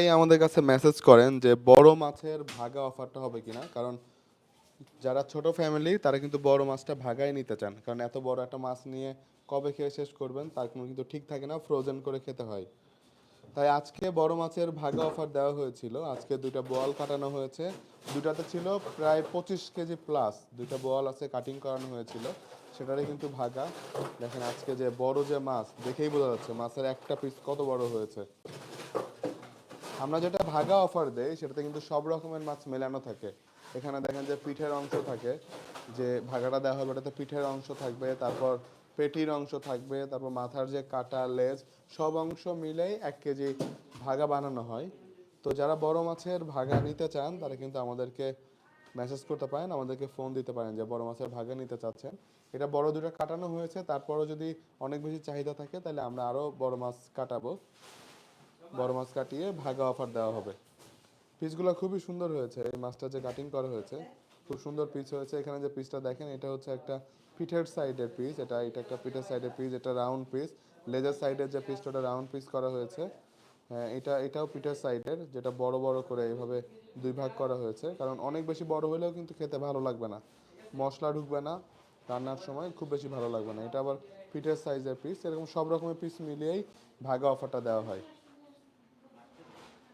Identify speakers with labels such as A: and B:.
A: এই আমাদের কাছে মেসেজ করেন যে, বড় মাছের ভাগা অফারটা হবে কিনা? কারণ যারা ছোট ফ্যামিলি তারা কিন্তু বড় মাছটা ভাগাই নিতে চান। কারণ এত বড় একটা মাছ নিয়ে কবে খেয়ে শেষ করবেন, তার কোনো কিন্তু ঠিক থাকে না ফ্রোজেন করে খেতে হয়। তাই আজকে বড় মাছের ভাগা অফার দেওয়া হয়েছিল। আজকে দুইটা বোয়াল কাটানো হয়েছে। দুটাতে ছিল প্রায় পঁচিশ কেজি প্লাস দুইটা বোয়াল আছে কাটিং করানো হয়েছিল। সেটারই কিন্তু ভাগা। দেখেন আজকে যে বড় যে মাছ, দেখেই বোঝা যাচ্ছে মাছের একটা পিস কত বড় হয়েছে। আমরা যেটা ভাগা অফার দেই, সেটাতে কিন্তু সব রকমের মাছ মেলানো থাকে। এখানে দেখেন যে পিঠের অংশ থাকে, যে ভাগাটা দেওয়া হবে ওটাতে পিঠের অংশ থাকবে, তারপর পেটির অংশ থাকবে, তারপর মাথার যে কাটা, লেজ, সব অংশ মিলেই এক কেজি ভাগা বানানো হয়। তো যারা বড় মাছের ভাগা নিতে চান, তারা কিন্তু আমাদেরকে মেসেজ করতে পারেন, আমাদেরকে ফোন দিতে পারেন যে বড় মাছের ভাগা নিতে চাচ্ছেন। এটা বড় দুটো কাটানো হয়েছে, তারপরও যদি অনেক বেশি চাহিদা থাকে, তাহলে আমরা আরও বড় মাছ কাটাবো। বড় মাছ কাটিয়ে ভাগা অফার দেওয়া হবে। পিসগুলো খুবই সুন্দর হয়েছে। এই মাছটা যে কাটিং করা হয়েছে, খুব সুন্দর পিস হয়েছে। এখানে যে পিসটা দেখেন, এটা হচ্ছে একটা পিঠের সাইডের পিস এটা এটা একটা পিঠের সাইডের পিস এটা রাউন্ড পিস লেজার সাইডের যে পিসটা ওটা রাউন্ড পিস করা হয়েছে। হ্যাঁ এটা, এটাও পিঠের সাইডের যেটা বড় বড় করে এইভাবে দুই ভাগ করা হয়েছে। কারণ অনেক বেশি বড় হলেও কিন্তু খেতে ভালো লাগবে না। মশলা ঢুকবে না রান্নার সময়, খুব বেশি ভালো লাগবে না। এটা আবার পিঠের সাইজের পিস এরকম সব রকমের পিস মিলিয়েই ভাগা অফারটা দেওয়া হয়।